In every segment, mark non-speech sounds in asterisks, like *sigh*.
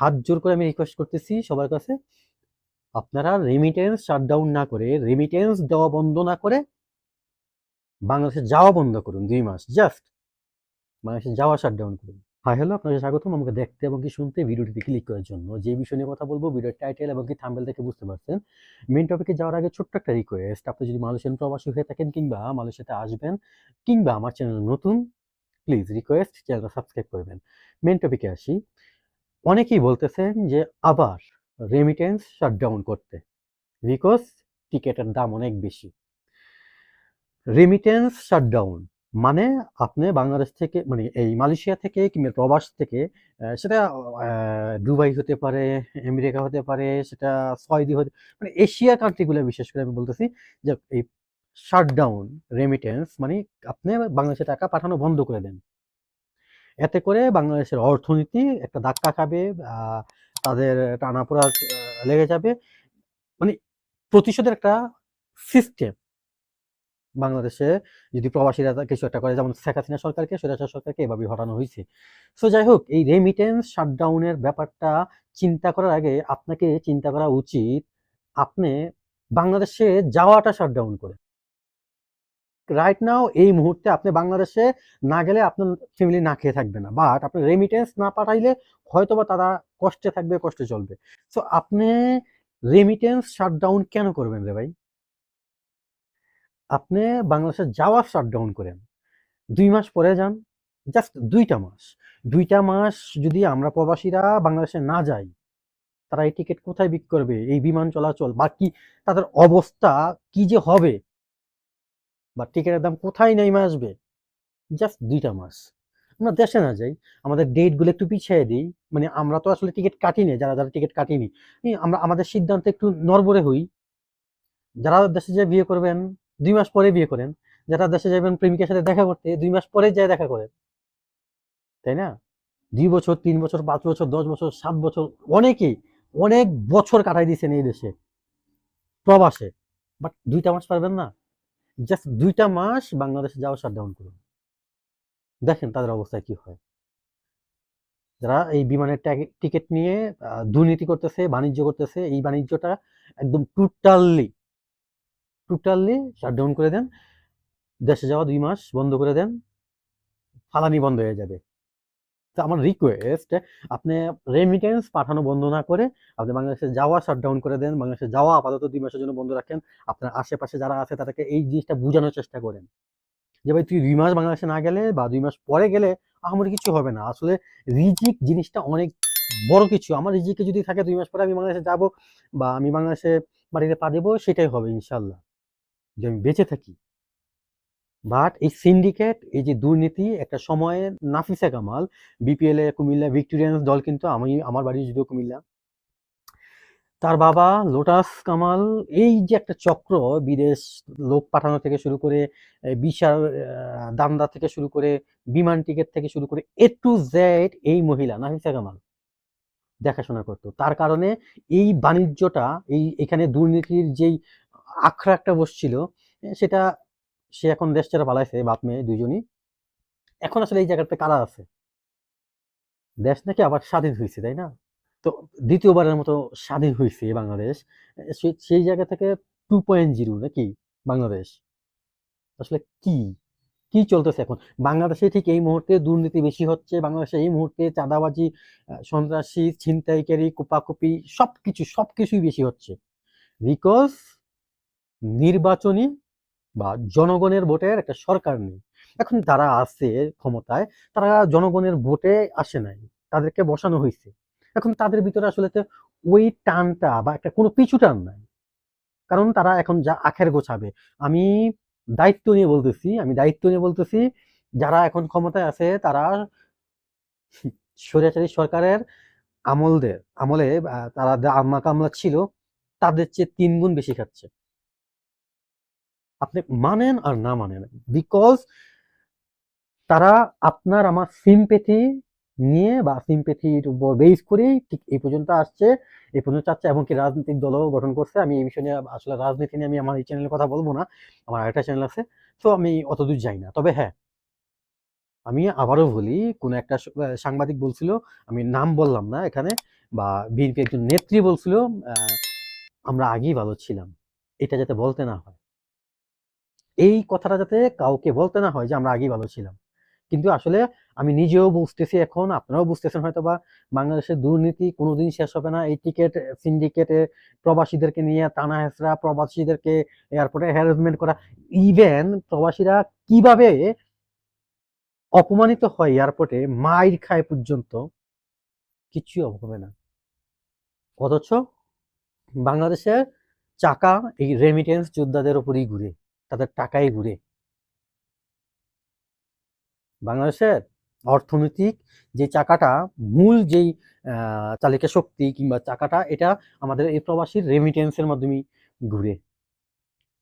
হাত জোর করে আমি রিকোয়েস্ট করতেছি সবার কাছে। আপনারা রেমিটেন্স শাটডাউন না করে রেমিটেন্স দেওয়া বন্ধ না করে বাংলাদেশে যাওয়া বন্ধ করুন দুই মাস জাস্ট বাংলাদেশে যাওয়া শাটডাউন করুন। হাই হ্যালো আপনাকে স্বাগতম। আমাকে দেখতে এবং কি শুনতে ভিডিওটিতে ক্লিক করার জন্য। যে বিষয় নিয়ে কথা বলব, ভিডিওর টাইটেল এবং কি থাম্বেল থেকে বুঝতে পারছেন মেন টপিকে যাওয়ার আগে ছোট্ট একটা রিকোয়েস্ট আপনি যদি মালয়েশিয়ান প্রবাসী হয়ে থাকেন কিংবা মালয়েশিয়াতে আসবেন কিংবা আমার চ্যানেল নতুন প্লিজ রিকোয়েস্ট চ্যানেলটা সাবস্ক্রাইব করবেন। মেন টপিকে আসি। অনেকেই বলতেছেন যে আবার রেমিটেন্স শাটডাউন করতে বিকজ টিকেটের দাম অনেক বেশি। রেমিটেন্স শাটডাউন মানে আপনি বাংলাদেশ থেকে মানে এই মালয়েশিয়া থেকে কিংবা প্রবাস থেকে সেটা দুবাই হতে পারে, আমেরিকা হতে পারে, সেটা সৌদি হতে মানে এশিয়া কান্ট্রিগুলো বিশেষ করে আমি বলতেছি যে এই শাটডাউন রেমিটেন্স মানে আপনি বাংলাদেশে টাকা পাঠানো বন্ধ করে দেন। এতে করে বাংলাদেশের অর্থনীতি একটা ধাক্কা খাবে তাদের টানাপোড়া লেগে যাবে। মানে প্রতিশোধের একটা সিস্টেম বাংলাদেশে যদি প্রবাসীরা কিছু একটা করে, যেমন শেখ হাসিনা সরকারকে, স্বৈরাচার সরকারকে এভাবে হটানো হয়েছে। সো যাই হোক, এই রেমিটেন্স শাটডাউনের ব্যাপারটা চিন্তা করার আগে আপনাকে চিন্তা করা উচিত, আপনি বাংলাদেশে যাওয়াটা শাটডাউন করে। রাইট নাও এই মুহূর্তে আপনি বাংলাদেশে না গেলে আপনার ফ্যামিলি না খেয়ে থাকবে না। বাট আপনি রেমিটেন্স না পাঠাইলে হয়তোবা তারা কষ্টে থাকবে, কষ্টে চলবে। সো আপনি রেমিটেন্স শাটডাউন কেন করবেন রে ভাই? আপনি বাংলাদেশে যাওয়া শাটডাউন করেন। দুই মাস পরে যান জাস্ট দুইটা মাস। দুইটা মাস যদি আমরা প্রবাসীরা বাংলাদেশে না যাই, তারা এই টিকিট কোথায় বিক্রি করবে? এই বিমান চলাচল বা কি? তাদের অবস্থা কি যে হবে? বা টিকিটের দাম কোথায় নেমে আসবে? জাস্ট দুইটা মাস। আমরা দেশে না যাই, আমাদের ডেটগুলো একটু পিছিয়ে দিই। মানে আমরা তো আসলে টিকিট কাটিনি, যারা যারা টিকিট কাটিনি। আমরা, আমাদের সিদ্ধান্তে একটু নরবরে হই। যারা দেশে যায় বিয়ে করবেন, দুই মাস পরে বিয়ে করেন। যারা দেশে যাবেন প্রেমিকের সাথে দেখা করতে, দুই মাস পরে যায় দেখা করেন। তাই না? দুই বছর, তিন বছর, পাঁচ বছর, দশ বছর, সাত বছর, অনেকেই অনেক বছর কাটাই দিয়েছেন এই দেশে। প্রবাসে। বাট দুইটা মাস পারবেন না। জাস্ট দুইটা মাস বাংলাদেশে যাওয়া শাটডাউন করুন। দেখেন তাদের অবস্থায় কি হয়। যারা এই বিমানের টিকিট নিয়ে দুর্নীতি করতেছে, বাণিজ্য করতেছে, এই বাণিজ্যটা একদম টোটালি টোটালি শাটডাউন করে দেন। দেশে যাওয়া দুই মাস বন্ধ করে দেন। ফালানি বন্ধ হয়ে যাবে। তো আমার রিকোয়েস্ট আপনি রেমিটেন্স পাঠানো বন্ধ না করে আপনি বাংলাদেশে যাওয়া শাটডাউন করে দেন, বাংলাদেশে যাওয়া আপাতত দুই মাসের জন্য বন্ধ রাখেন। আপনার আশেপাশে যারা আছে তাদেরকে এই জিনিসটা বোঝানোর চেষ্টা করেন। যে ভাই, তুই দুই মাস বাংলাদেশে না গেলে বা দুই মাস পরে গেলে আমার কিছু হবে না। আসলে রিজিক জিনিসটা অনেক বড় কিছু। আমার রিজিকে যদি থাকে দুই মাস পরে আমি বাংলাদেশে যাব বা আমি বাংলাদেশে বাড়িতে পা দেবো, সেটাই হবে ইনশাল্লাহ। যে আমি বেঁচে থাকি। বাট এই সিন্ডিকেট এই যে দুর্নীতি, একটা সময়ে নাফিসা কামাল বিপিএল এ কুমিল্লা ভিক্টোরিয়ান্স দল কিন্তু আমি, আমার বাড়ি যদিও কুমিল্লা। তার বাবা লোটাস কামাল, এই যে একটা চক্র বিদেশ লোক পাঠানো থেকে শুরু করে বিশাল দান্দা থেকে শুরু করে, বিমান টিকিট থেকে শুরু করে এ টু জেড এই মহিলা নাফিসা কামাল দেখাশোনা করতো। তার কারণে এই বাণিজ্যটা, এই এখানে দুর্নীতির যেই আখড়া একটা বসছিল সেটা সে এখন দেশ ছেড়ে পালাইছে বাপ মেয়ে দুইজনই। এখন আসলে এই জায়গাতে কারা আছে? দেশ নাকি আবার স্বাধীন হয়েছে তাই না? তো দ্বিতীয়বারের মতো স্বাধীন হয়েছে বাংলাদেশ। সেই জায়গা থেকে টু পয়েন্ট জিরো নাকি বাংলাদেশ? আসলে কি? কি চলতেছে এখন? বাংলাদেশে ঠিক এই মুহূর্তে দুর্নীতি বেশি হচ্ছে, বাংলাদেশে এই মুহূর্তে চাঁদাবাজি সন্ত্রাসী, ছিনতাইকারী, কুপাকুপি সবকিছু, সবকিছুই বেশি হচ্ছে। বিকজ নির্বাচনী বা জনগণের ভোটের একটা সরকার নেই। এখন যারা আছে ক্ষমতায়, তারা জনগণের ভোটে আসে নাই। তাদেরকে বসানো হয়েছে এখন তাদের ভিতরে আসলে ওই টানটা বা একটা কোনো পিছু টান নাই। কারণ তারা এখন যা আখের গোছাবে। আমি দায়িত্ব নিয়ে বলতেছি, আমি দায়িত্ব নিয়ে বলতেছি, যারা এখন ক্ষমতায় আছে, তারা স্বৈরাচারী সরকারের আমলদের, আমলে তারা আমলা ছিল, তাদের চেয়ে তিন গুণ বেশি খাচ্ছে। আপনি মানেন আর না মানেন। বিকজ তারা আপনার আমার সিম্পেথি নিয়ে বা সিম্পেথির উপর বেস করেই ঠিক এই পর্যন্ত আসছে, এই পর্যন্ত চাচ্ছে এমনকি রাজনৈতিক দলও গঠন করছে। আমি এই বিষয় নিয়ে আসলে রাজনীতি নিয়ে আমি আমার এই চ্যানেলের কথা বলব না, আমার আরেকটা চ্যানেল আছে। তো আমি অতদূর যাই না। তবে হ্যাঁ আমি আবারও বলি, কোনো একটা সাংবাদিক বলছিল, আমি নাম বললাম না এখানে, বা বিএনপি একজন নেত্রী বলছিল আমরা আগেই ভালো ছিলাম। এটা যাতে বলতে না হয়। এই কথাটা যাতে কাউকে বলতে না হয় যে আমরা আগেই ভালো ছিলাম। কিন্তু আসলে আমি নিজেও বুঝতেছি এখন, আপনারাও বুঝতেছেন হয়তো বা বাংলাদেশের দুর্নীতি কোনোদিন শেষ হবে না। এই টিকেট সিন্ডিকেটে প্রবাসীদেরকে নিয়ে টানা হেসরা প্রবাসীদেরকে এয়ারপোর্টে হ্যারাসমেন্ট করা ইভেন প্রবাসীরা কীভাবে অপমানিত হয় এয়ারপোর্টে মাইর খায় পর্যন্ত, কিছুই হবে না। অথচ বাংলাদেশের চাকা, এই রেমিটেন্স যোদ্ধাদের উপরই ঘুরে। তাদের টাকাই ঘুরে। বাংলাদেশের অর্থনৈতিক যে চাকাটা, মূল যেই চালিকা শক্তি কিংবা চাকাটা, এটা আমাদের এই প্রবাসীর রেমিটেন্সের মাধ্যমে ঘুরে।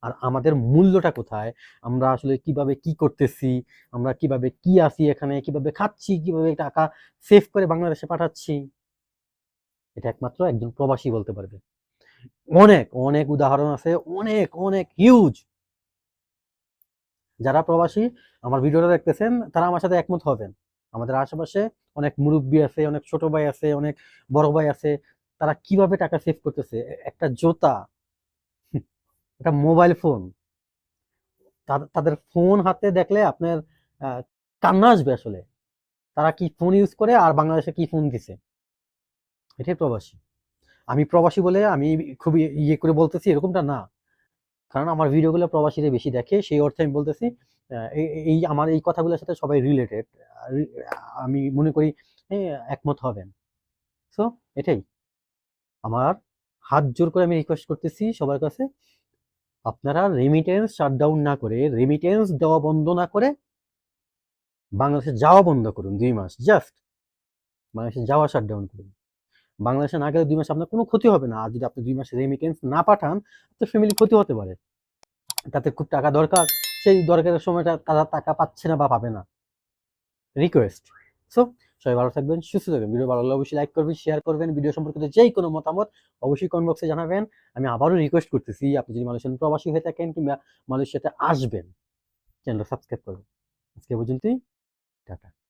আর আমাদের মূল্যটা কোথায়? আমরা আসলে কীভাবে কি করতেছি? আমরা কীভাবে কি আছি এখানে? কীভাবে খাচ্ছি? কীভাবে টাকা সেভ করে বাংলাদেশে পাঠাচ্ছি? এটা একমাত্র একজন প্রবাসী বলতে পারবে। অনেক অনেক উদাহরণ আছে, অনেক অনেক হিউজ যারা প্রবাসী আমার ভিডিওটা দেখতেছেন, তারা আমার সাথে একমত হবেন। আমাদের আশেপাশে অনেক মুরব্বী আছে, অনেক ছোট ভাই আছে, অনেক বড় ভাই আছে। তারা কীভাবে টাকা সেভ করতেছে? একটা জুতা, *laughs* একটা মোবাইল ফোন তাদের ফোন হাতে দেখলে আপনার কান্না আসবে আসলে। তারা কি ফোন ইউজ করে আর বাংলাদেশে কি ফোন দিছে? এটাই প্রবাসী। আমি প্রবাসী বলে আমি খুবই ইয়ে করে বলতেছি, এরকমটা না। কারণ আমার ভিডিওগুলো প্রবাসীরা বেশি দেখে, সেই অর্থে আমি বলতেছি এই আমার এই কথাগুলোর সাথে সবাই রিলেটেড আমি মনে করি একমত হবেন। সো এটাই। আমার হাত জোর করে আমি রিকোয়েস্ট করতেছি সবার কাছে, আপনারা রেমিটেন্স শাটডাউন না করে রেমিটেন্স দেওয়া বন্ধ না করে, বাংলাদেশে যাওয়া বন্ধ করুন দুই মাস জাস্ট বাংলাদেশে যাওয়া শাটডাউন করুন। বাংলাদেশে না গেলে দুই মাসে আপনার কোনো ক্ষতি হবে না। আর যদি আপনি দুই মাসে রেমিটেন্স না পাঠান তো ফ্যামিলি ক্ষতি হতে পারে। তাতে খুব টাকা দরকার। সেই দরকারের সময়টা তারা টাকা পাচ্ছে না বা পাবে না। রিকোয়েস্ট সো সবাই ভালো থাকবেন, সুস্থ থাকবেন। ভিডিও ভালো লাগলে অবশ্যই লাইক করবেন শেয়ার করবেন। ভিডিও সম্পর্কিত যেই কোনো মতামত অবশ্যই কমেন্ট বক্সে জানাবেন। আমি আবারও রিকোয়েস্ট করতেছি, আপনি যদি মালয়েশিয়ান প্রবাসী হয়ে থাকেন কিংবা মালয়েশিয়াতে আসবেন চ্যানেলটা সাবস্ক্রাইব করবেন। আজকে পর্যন্তই। টাটা।